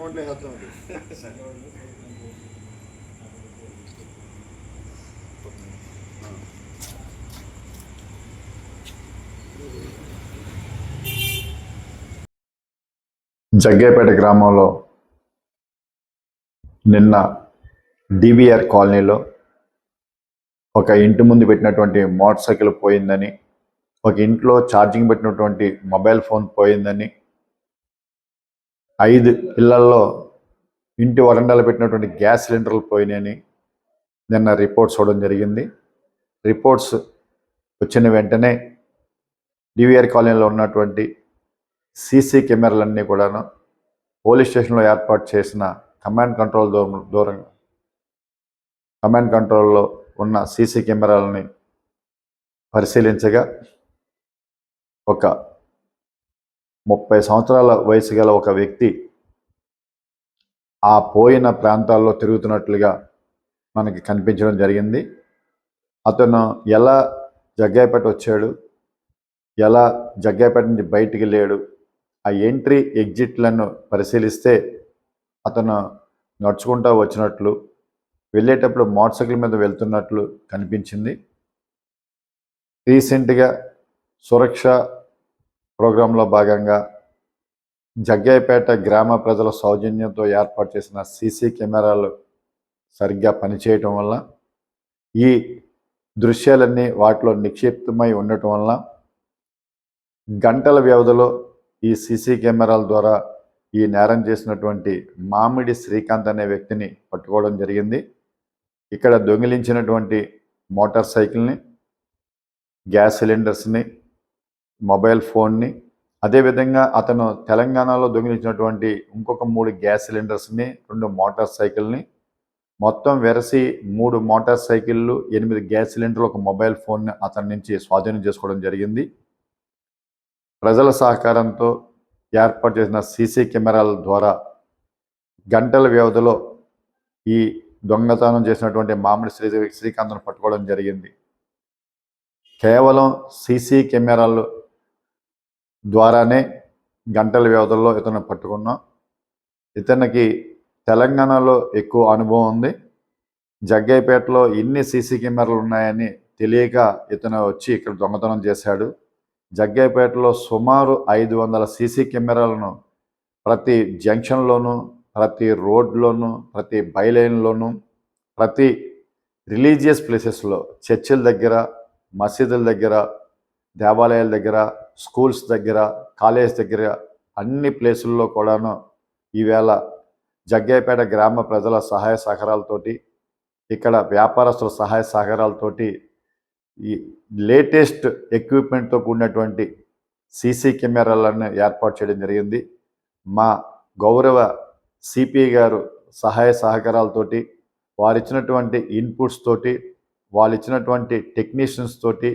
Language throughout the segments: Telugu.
అకౌంట్లో వేస్తాం జగ్గేపేట గ్రామంలో నిన్న డివిఆర్ కాలనీలో ఒక ఇంటి ముందు పెట్టినటువంటి మోటార్ సైకిల్ పోయిందని ఒక ఇంట్లో ఛార్జింగ్ పెట్టినటువంటి మొబైల్ ఫోన్ పోయిందని ఐదు ఇళ్ళల్లో ఇంటి వరండాలు పెట్టినటువంటి గ్యాస్ సిలిండర్లు పోయినాయని నిన్న రిపోర్ట్స్ చూడడం జరిగింది. రిపోర్ట్స్ వచ్చిన వెంటనే డివిఆర్ కాలనీలో ఉన్నటువంటి సీసీ కెమెరాలన్నీ కూడాను పోలీస్ స్టేషన్లో ఏర్పాటు చేసిన కమాండ్ కంట్రోల్ దూరం దూరం కమాండ్ కంట్రోల్లో ఉన్న సీసీ కెమెరాలని పరిశీలించగా ఒక ముప్పై సంవత్సరాల వయసు గల ఒక వ్యక్తి ఆ పోయిన ప్రాంతాల్లో తిరుగుతున్నట్లుగా మనకి కనిపించడం జరిగింది. అతను ఎలా జగ్గాయపేట వచ్చాడు? ఎలా జగ్గాయపేట నుంచి బయటికి వెళ్ళాడు? ఆ ఎంట్రీ ఎగ్జిట్లను పరిశీలిస్తే అతను నడుచుకుంటూ వచ్చినట్లు వెళ్ళేటప్పుడు మోటార్ సైకిల్ మీద వెళ్తున్నట్లు కనిపించింది. రీసెంట్గా సురక్ష ప్రోగ్రాంలో భాగంగా జగ్గయ్యపేట గ్రామ ప్రజల సౌజన్యంతో ఏర్పాటు చేసిన సీసీ కెమెరాలు సరిగ్గా పనిచేయటం వల్ల ఈ దృశ్యాలన్నీ వాటిలో నిక్షిప్తమై ఉండటం వల్ల గంటల వ్యవధిలో ఈ సీసీ కెమెరాల ద్వారా ఈ నేరం చేసినటువంటి మామిడి శ్రీకాంత్ అనే వ్యక్తిని పట్టుకోవడం జరిగింది. ఇక్కడ దొంగిలించినటువంటి మోటార్ సైకిల్ని గ్యాస్ సిలిండర్స్ని మొబైల్ ఫోన్ని. అదేవిధంగా అతను తెలంగాణలో దొంగిలించినటువంటి ఇంకొక మూడు గ్యాస్ సిలిండర్స్ని రెండు మోటార్ సైకిల్ని. మొత్తం వెరసి మూడు మోటార్ సైకిళ్ళు ఎనిమిది గ్యాస్ సిలిండర్లు ఒక మొబైల్ ఫోన్ని అతని నుంచి స్వాధీనం చేసుకోవడం జరిగింది. ప్రజల సహకారంతో ఏర్పాటు చేసిన సీసీ కెమెరాల ద్వారా గంటల వ్యవధిలో ఈ దొంగతనం చేసినటువంటి మామిడి శ్రీ శ్రీకాంత్ను పట్టుకోవడం జరిగింది. కేవలం సీసీ కెమెరాలు ద్వారానే గంటల వ్యవధుల్లో ఇతను పట్టుకున్నాం. ఇతనికి తెలంగాణలో ఎక్కువ అనుభవం ఉంది. జగ్గైపేటలో ఇన్ని సీసీ కెమెరాలు ఉన్నాయని తెలియక ఇతను వచ్చి ఇక్కడ దొంగతనం చేశాడు. జగ్గైపేటలో సుమారు ఐదు వందల సీసీ కెమెరాలను ప్రతి జంక్షన్లోనూ ప్రతి రోడ్లోనూ ప్రతి బైలైన్లోనూ ప్రతి రిలీజియస్ ప్లేసెస్లో చర్చిల దగ్గర మసీదుల దగ్గర దేవాలయాల దగ్గర స్కూల్స్ దగ్గర కాలేజ్ దగ్గర అన్ని ప్లేసుల్లో కూడాను ఈవేళ జగ్గయ్యపేట గ్రామ ప్రజల సహాయ సహకారాలతోటి ఇక్కడ వ్యాపారస్తుల సహాయ సహకారాలతోటి ఈ లేటెస్ట్ ఎక్విప్మెంట్తో కూడినటువంటి సీసీ కెమెరాలను ఏర్పాటు చేయడం జరిగింది. మా గౌరవ సిపి గారు సహాయ సహకారాలతోటి వారు ఇచ్చినటువంటి ఇన్పుట్స్ తోటి వాళ్ళు ఇచ్చినటువంటి టెక్నీషియన్స్ తోటి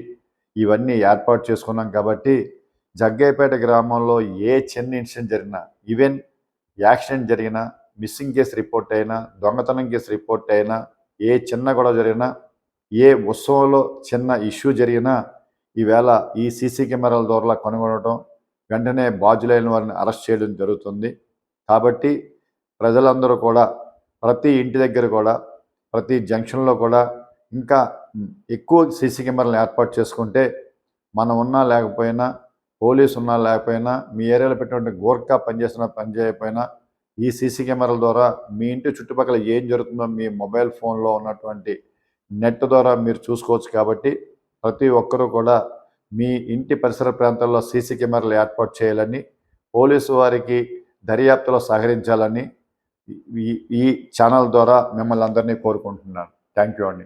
ఇవన్నీ ఏర్పాటు చేసుకున్నాం కాబట్టి జగ్గైపేట గ్రామంలో ఏ చిన్న ఇన్సిడెంట్ జరిగినా ఈవెన్ యాక్సిడెంట్ జరిగినా మిస్సింగ్ కేసు రిపోర్ట్ అయినా దొంగతనం కేసు రిపోర్ట్ అయినా ఏ చిన్న గొడవ జరిగినా ఏ ఉత్సవంలో చిన్న ఇష్యూ జరిగినా ఈవేళ ఈ సీసీ కెమెరాల ద్వారా కనుగొనడం వెంటనే బాధ్యులైన వారిని అరెస్ట్ చేయడం జరుగుతుంది. కాబట్టి ప్రజలందరూ కూడా ప్రతి ఇంటి దగ్గర కూడా ప్రతి జంక్షన్లో కూడా ఇంకా ఎక్కువ సీసీ కెమెరాలను ఏర్పాటు చేసుకుంటే మనం ఉన్నా లేకపోయినా పోలీసు ఉన్నా లేకపోయినా మీ ఏరియాలో పెట్టినటువంటి గోర్ఖా పనిచేస్తున్నా పని చేయకపోయినా ఈ సీసీ కెమెరాల ద్వారా మీ ఇంటి చుట్టుపక్కల ఏం జరుగుతుందో మీ మొబైల్ ఫోన్లో ఉన్నటువంటి నెట్ ద్వారా మీరు చూసుకోవచ్చు కాబట్టి ప్రతి ఒక్కరూ కూడా మీ ఇంటి పరిసర ప్రాంతాల్లో సీసీ కెమెరాలు ఏర్పాటు చేయాలని పోలీసు వారికి దర్యాప్తులో సహకరించాలని ఈ ఈ ఛానల్ ద్వారా మిమ్మల్ని అందరినీ కోరుకుంటున్నాను. థ్యాంక్ యూ అండి.